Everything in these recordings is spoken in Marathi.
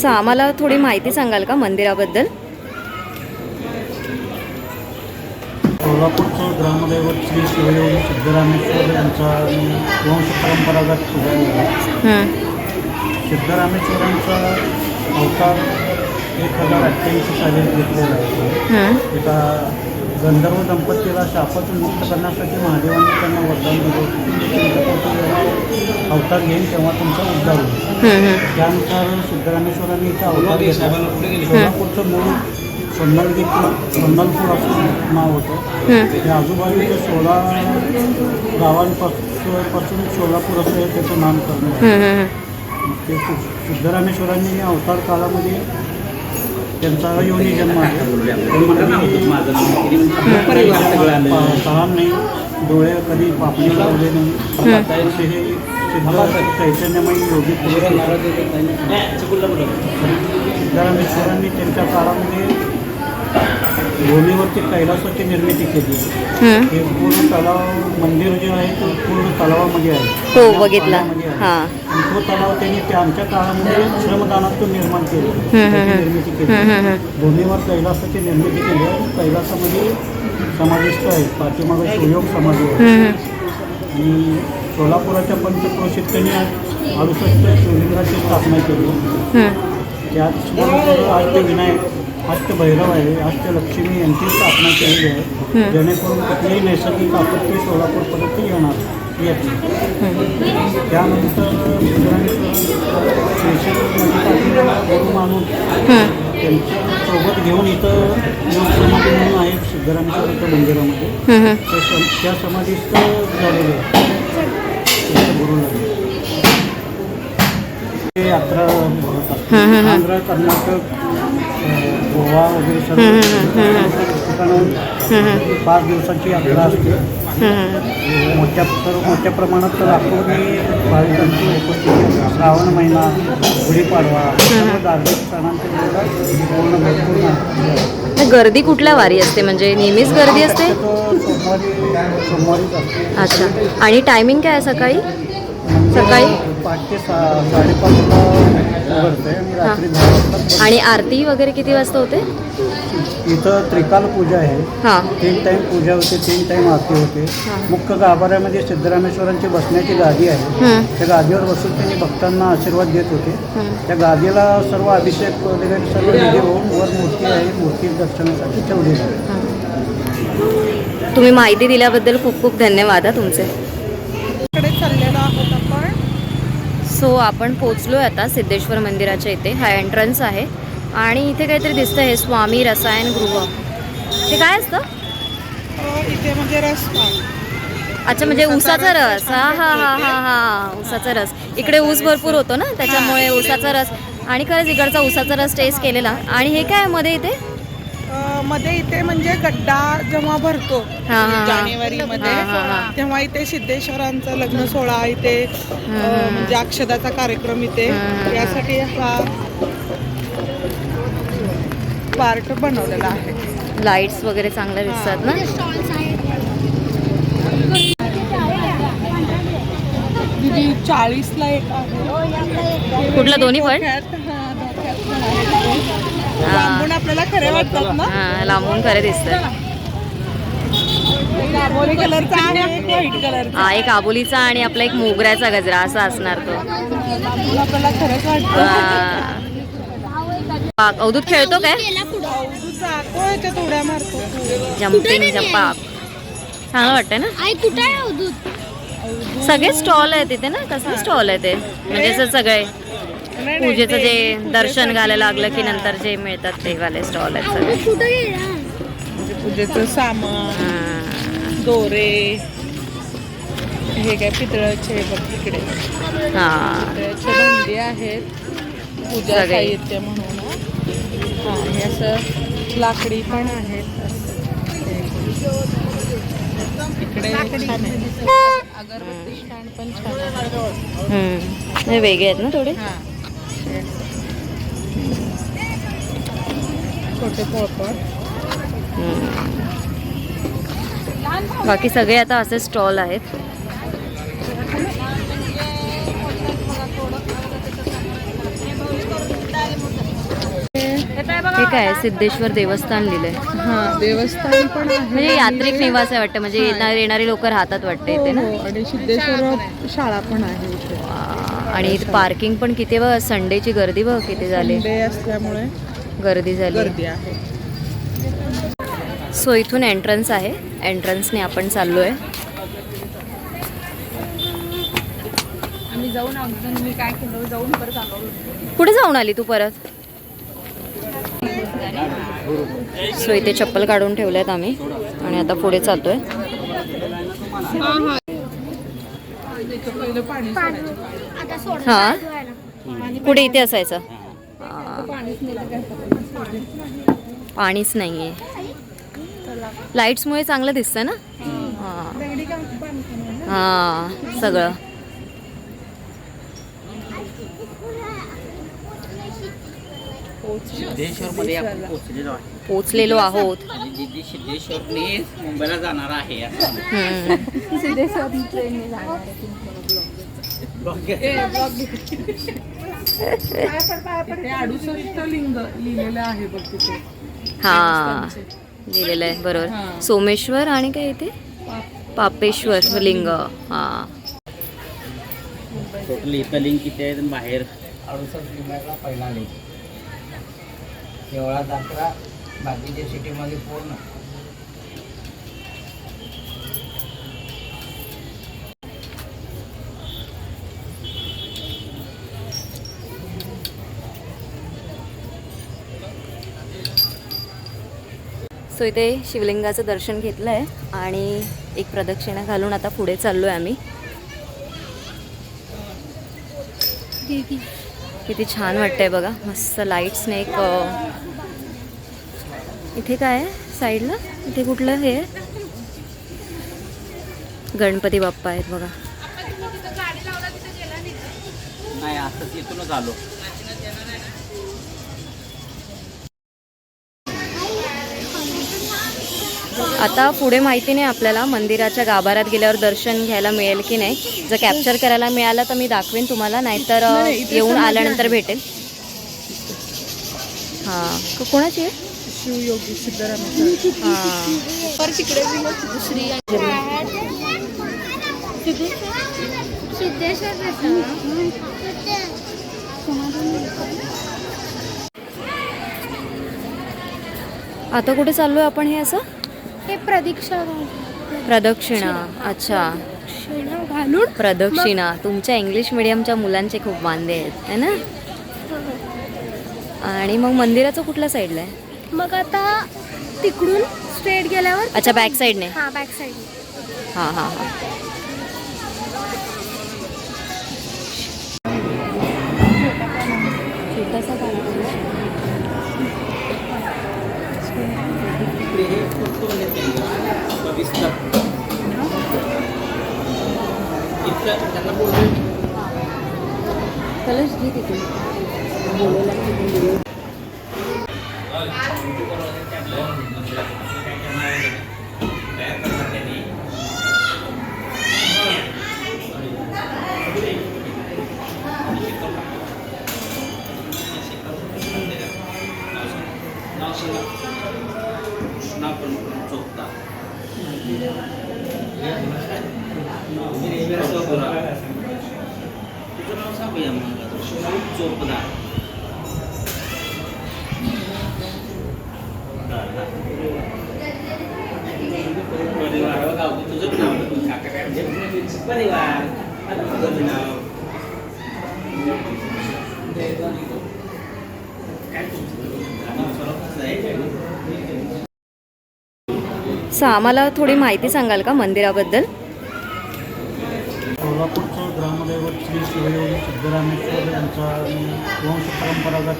सो आम्हाला थोडी माहिती सांगाल का मंदिराबद्दल? कोल्हापूरचं ग्रामदैवत श्री शिवयोगी सिद्धरामेश्वर यांचा वंश परंपरागत पूजा आहे हं, सिद्धरामेश्वरांचा अवतार एक हजार अठ्ठ्याऐंशी साली घेतलेला आहे. एका गंधर्व दंपतीला शापातून मुक्त करण्यासाठी महादेवांनी त्यांना वरदान दिलं होतं. अवतार घेईन तेव्हा तुमचा उद्धार होईल. त्यानुसार सिद्धरामेश्वरांनी इथं अवतार घेतला. सोलापूरचं मूळ सोन्नलगी सोन्नलपूर असं नाव होतं. हं, ते आजूबाजूच्या सोळा गावांपासून पासून सोलापूर असं हे त्याचं नामकरण हं, हं. ते सिद्धरामेश्वरांनी अवतार काळामध्ये त्यांचा योनी जन्म आहे तहान नाही. डोळे कधी पापणी लावले नाही. असे हे चैतन्यमयी योगी. सिद्धरामेश्वरांनी त्यांच्या काळामध्ये भूमीवरती कैलासाची निर्मिती केली हं. पूर्ण तलाव मंदिर जे आहे ते पूर्ण तलावामध्ये आहे. हो बघितला. आणि तो तलाव त्यांनी त्या आमच्या काळामध्ये श्रमदानातून निर्माण केलं. त्याची. निर्मिती केली. भूमीवर कैलासाची निर्मिती केली कैलासामध्ये समाविष्ट आहे पाठीमागं शिवयोग समाधी आहे. आणि सोलापुराच्या पंचक्रोशीत त्यांनी अडुसष्ट शिवलिंगाची स्थापना केली. हं. त्याचबरोबर अष्टविनायक अष्टभैरव आहे अष्टलक्ष्मी यांची स्थापना केलेली आहे. जेणेकरून कुठलीही नैसर्गिक आपत्ती सोलापूरपर्यंत येणार येत नाही त्यानंतर गुरु मानून हं. त्यांच्यासोबत घेऊन इथं योग समाधी म्हणून आहे सिद्धरामेश्वराच्या मंदिरामध्ये. त्या सम त्या समाधीस्थ झालेले आहे ते यात्रा भरत हं. आंध्र कर्नाटक गोवा वगैरे सर्व. ठिकाणं. पाच दिवसाची यात्रा असते. मोठ्या सर्व मोठ्या प्रमाणात लाखोनी भाविकांची उपस्थिती श्रावण महिना गुढीपाडवा धार्मिक सणांचे. तर गर्दी कुठल्या वारी असते? म्हणजे नेहमीच गर्दी असते? सोमवारी सोमवारीच असते. अच्छा. आणि टायमिंग काय आहे सकाळी? सकाळी? पाच ते सा साडेपाचला उघडते आणि रात्री दहा वाजता बंद. आणि आरती वगैरे किती वाजता होते? इथं त्रिकाल पूजा आहे. हां. तीन टाईम पूजा होते तीन टाईम आरती होते. हां. मुख्य गाभाऱ्यामध्ये सिद्धरामेश्वरांची बसण्याची गादी आहे. हं, त्या गादीवर बसून त्यांनी भक्तांना आशीर्वाद देत होते. हं. त्या गादीला सर्व अभिषेक वगैरे सर्व विधी होऊन वर मूर्ती आहे. मूर्ती दर्शनासाठी ठेवलेली आहे. हां. तुम्ही माहिती दिल्याबद्दल खूप खूप धन्यवाद हा तुमचे. कडे चाललेलो आहोत सो आपण पोचलो आहे आता सिद्धेश्वर मंदिराच्या इथे. हा एंट्रन्स आहे. आणि इथे काहीतरी दिसतं हे स्वामी रसायन गृह. ते काय असतं? म्हणजे रस्ता अच्छा म्हणजे ऊसाचा रस हा हा हा हा हा ऊसाचा रस. इकडे ऊस भरपूर होतो ना त्याच्यामुळे ऊसाचा रस. आणि खरंच इकडचा ऊसाचा रस टेस्ट केलेला. आणि हे काय मध्ये इथे? मध्ये इथे म्हणजे गड्डा जेव्हा भरतो हा, हा, हा. जानेवारी मध्ये हा, हा, हा. तेव्हा इथे सिद्धेश्वरांचा लग्न सोहळा इथे अ, म्हणजे अक्षदाचा कार्यक्रम इथे. यासाठी हा पार्ट बनवलेला आहे. लाईट्स वगैरे चांगल्या दिसतात ना? दिदी चाळीसला एक आहे. कुठलं? दोन्ही पण? डोक्यात, हा, डोक्यात पण आहे. लांबून आपल्याला खरे वाटतात ना? हा, लांबून खरे दिसतात दाबोली कलरचा आहे एक व्हाईट कलरचा. हा एक आबोलीचा आणि आपला एक मोगऱ्याचा गजरा असा असणार तो. लांबून आपल्याला खरंच वाटतं. हा. पा- अवधूत खेळतो काय? उड्या मारतो. जम्पिंग जपाक चांगलं वाटतंय ना? आई कुठे आहे अवधूत? सगळे स्टॉल आहे तिथे ना? कसले स्टॉल आहे ते? म्हणजे असं सगळे. पूजेचं ते जे दर्शन घालायला लागलं की. नंतर जे मिळतात ते वाले स्टॉल आहेत सगळे म्हणजे पूजेचं सामान. दोरे हे काय पितळाचे बघ तिकडे हा पितळाचे भांडी आहेत पूजा. साहित्य म्हणून हा हे असं लाकडी पण आहेत. इकडे छान आहे अगरबत्ती स्टँड पण छान आहे हम्म. वेगळे आहेत ना थोडे. छोटे पोळपाट. बाकी सगळे आता असे स्टॉल आहेत. काय आहे? सिद्धेश्वर देवस्थान लिहिलंय. हा देवस्थान पण म्हणजे यात्रिक निवास आहे वाटतं म्हणजे येणार येणारी लोक राहतात वाटतं इथे ना? हो, आणि सिद्धेश्वर शाळा पण आहे इथे आणि पार्किंग पण किती बघ संडेची गर्दी बघ किती झाली? डे असल्यामुळे गर्दी झाली. गर्दी आहे. सो इथून एंट्रन्स आहे. एंट्रन्सने आपण चाललो आहे आम्ही जाऊन अगदी मी काय केलं? जाऊन परत आलो. कुठे जाऊन आली तू परत? सो इथे चप्पल काढून ठेवल्यात आम्ही. आणि आता पुढे चालतोय. पहिलं पाणी सोडायचं. हा? कुठे इथे असायचं? हा. पाणीच नाहीये. लाईट्समुळे चांगलं दिसतं ना? हा. हा. सगळं. पोचलेलो आहोत. मुंबईला जाणार आहे असं हम्म. ते अडुसष्ट लिंग लिहिलेलं आहे बघ तिथे. हा लिहिलेलं आहे बरोबर. हा. सोमेश्वर आणि काय इथे? पापेश्वर लिंग हा. टोटल इथं लिंक किती आहे बाहेर. अडुसष्ट लिंगाचा पहिला लेख केवळा दाखला बाकीच्या सिटीमध्ये पूर्ण. सो इथे शिवलिंगाचं दर्शन घेतलं आहे आणि एक प्रदक्षिणा घालून आता पुढे चाललो आहे आम्ही किती छान वाटतंय बघा. मस्त लाईट्सने एक इथे काय आहे? साईडला इथे कुठलं हे? आहे? गणपती बाप्पा आहेत बघा. नाही असंच इथूनच आलो. आता पुढे माहिती नाही आपल्याला मंदिराच्या गाभाऱ्यात गेल्यावर दर्शन घ्यायला मिळेल की नाही. जर कॅप्चर करायला मिळालं तर मी दाखवेन तुम्हाला नाहीतर येऊन आल्यानंतर. भेटेल. हां. कोणाची आहे? शिवयोगी हां. आता कुठे चाललो आहे आपण हे असं? हे प्रदीक्षा प्रदक्षिणा अच्छा. शिणा घालून प्रदक्षिणा. तुमच्या इंग्लिश मिडियमच्या मुलांचे खूप वांदे आहेत है ना? आणि मग मंदिराचं कुठल्या साईडला आहे? मग आता तिकडून स्ट्रेट गेल्यावर अच्छा बॅक साईडने हा बॅक साईड हां हां हां. हे फक्त म्हणजे ते बघितलं. इथलं त्यांना बोलतोय मी. कलश घे तिथून म्हणजे परिवार आता तुझं नाव काय तुमचं नाव सर्वच आहे सो आम्हाला थोडी माहिती सांगाल का मंदिराबद्दल? सोलापूरचं ग्रामदैवत श्री शिवयोगी सिद्धरामेश्वर यांचा वंश परंपरागत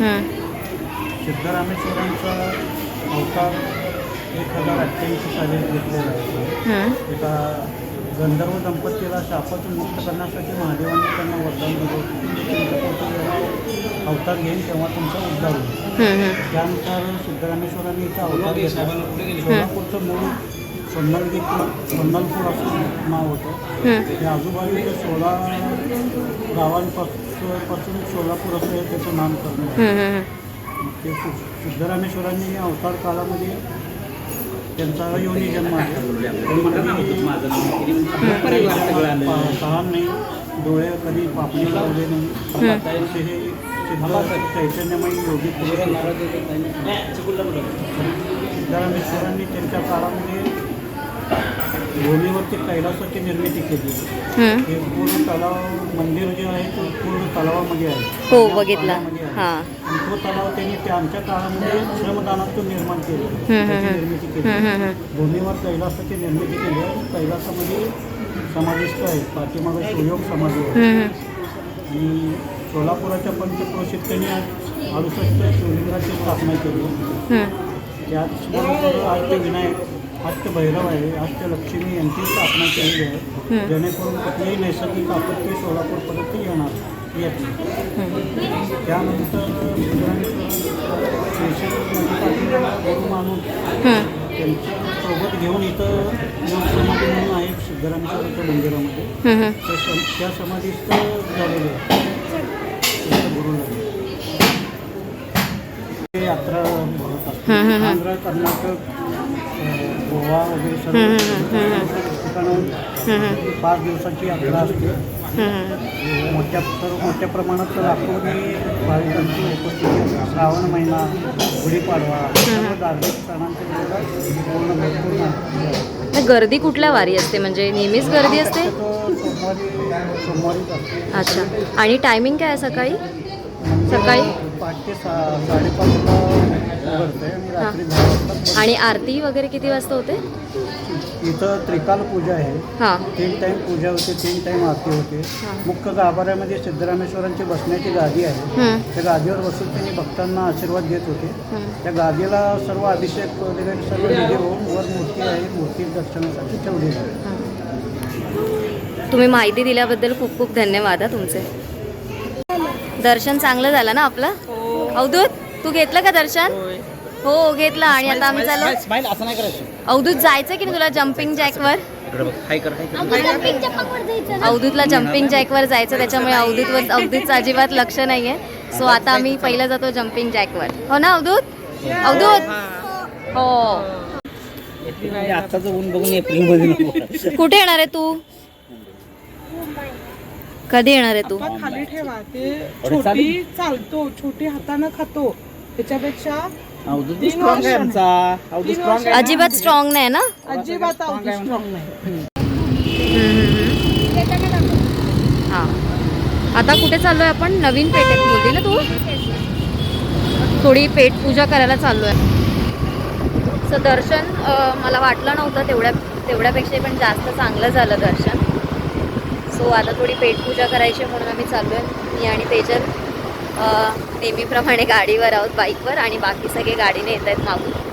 हं, सिद्धरामेश्वरांचा अवतार एक हजार अठ्ठ्याऐंशी साली घेतलेला आहे. हं, एका गंधर्व दंपतीला शापातून मुक्त करण्यासाठी महादेवांनी त्यांना वरदान दिलं अवतार घेईन तेव्हा तुमचा उद्धार होईल हं, हं. त्यानुसार सिद्धरामेश्वरांनी इथं अवतार घेतला सोलापूरचं मूळ सोन्नल सोन्नलपूर असं नाव होतं हं. ते आजूबाजूच्या सोळा गावांपासून पासून सोलापूर असं त्याचं नामकरण. हं, हं, हं. ते सिद्धरामेश्वरांनी अवतार काळामध्ये त्यांचा योनी जन्म आहे माझं नाव किती परिवार सगळं आलं पा- तहान नाही डोळे कधी पापणी लावले नाही असे हे चैतन्यमयी योगी पुरुष होते. सिद्धरामेश्वरांनी त्यांच्या काळामध्ये भूमीवरती कैलासाची निर्मिती केली हं. पूर्ण तलाव मंदिर जे आहे ते पूर्ण तलावामध्ये आहे हो बघितला आहे. हां तो तलाव त्यांनी त्या आमच्या काळामध्ये श्रमदानातून निर्माण केलं. निर्मिती केली. भूमीवर कैलासाची निर्मिती केली आहे कैलासामध्ये समाविष्ट आहेत पाठीमागे सुयोग समाधी आहे. आणि सोलापुराच्या पंचक्रोशीत त्यांनी अडुसष्ट शिवलिंगाची स्थापना केली. त्याचबरोबर अष्टविनायक अष्टभैरव आहे अष्टलक्ष्मी यांची स्थापना केलेली आहे. जेणेकरून कुठलीही नैसर्गिक आपत्ती सोलापूरपर्यंत येणार येत नाही. त्यानंतर सोबत घेऊन इथं योग समाधी म्हणून आहे सिद्धरामेश्वराच्या मंदिरामध्ये. त्या सम त्या समाधीस्थ झालेले आहे. गुरुला यात्रा भरत असते हं. आंध्र कर्नाटक गोवा वगैरे सर्व. पाच दिवसाची यात्रा असते. मोठ्या सर्व मोठ्या प्रमाणात लाखोनी भाविकांची उपस्थिती. श्रावण महिना गुढीपाडवा सर्व धार्मिक वेळेला पूर्ण भरपूर. तर गर्दी कुठल्या वारी असते म्हणजे नेहमीच गर्दी असते सोमवारी सोमवारीच असते अच्छा आणि टायमिंग काय आहे सकाळी सकाळी? पहाटे सा साडेपाचला उघडते आणि रात्री दहा वाजता बंद. आणि आरती वगैरे किती वाजता होते? इथं त्रिकाल पूजा आहे. हां. तीन टाईम पूजा होते तीन टाईम आरती होते. हां. मुख्य गाभाऱ्यामध्ये सिद्धरामेश्वरांची बसण्याची गादी आहे. हं. त्या गादीवर बसून त्यांनी भक्तांना आशीर्वाद देत होते. हं. त्या गादीला सर्व अभिषेक वगैरे सर्व विधी होऊन वर मूर्ती आहे. मूर्ती दर्शनासाठी ठेवलेली आहे. तुम्ही माहिती दिल्याबद्दल खूप खूप धन्यवाद हा तुमचे. दर्शन चांगलं झालं ना आपलं? अवधूत तू घेतलं का दर्शन? हो घेतलं. आणि आता आम्ही करायचं. अवधूत जायचं की तुला जम्पिंग जॅकवर हाय कर हाय कर. आपण जम्पिंग चप्पावर जायचं ना. अवधूतला जम्पिंग जॅकवर जायचं त्याच्यामुळे अवधूतवर अवधूतचं अजिबात लक्ष नाहीये. सो आता आम्ही पहिलं जातो जम्पिंग जॅकवर हो ना अवधूत? अवधूत? हो. एप्रिलमध्ये कुठे येणार आहे तू? कधी येणार आहे तू. खाली ठेवा ते छोटी चालतो छोटी हातानं खातो. त्याच्यापेक्षा अवधूत तीन स्ट्रॉंग आहे वर्षांनी. आमचा. अवधूत तीन स्ट्रॉंग आहे अजिबात स्ट्रॉंग नाही ना? अजिबात स्ट्रॉंग नाही. हा. आता कुठे चाललोय आपण? नवीन पेठेत बोलली ना तू? थोडी पेट पूजा करायला चाललोय. सो दर्शन अ, मला वाटलं नव्हतं तेवढ्या तेवढ्यापेक्षा पण जास्त चांगलं झालं दर्शन. सो आता थोडी पेटपूजा करायची म्हणून आम्ही चाललोय. मी आणि तेजल नेहमीप्रमाणे गाडीवर आहोत बाईकवर आणि बाकी सगळे गाडीने येत आहेत मागून.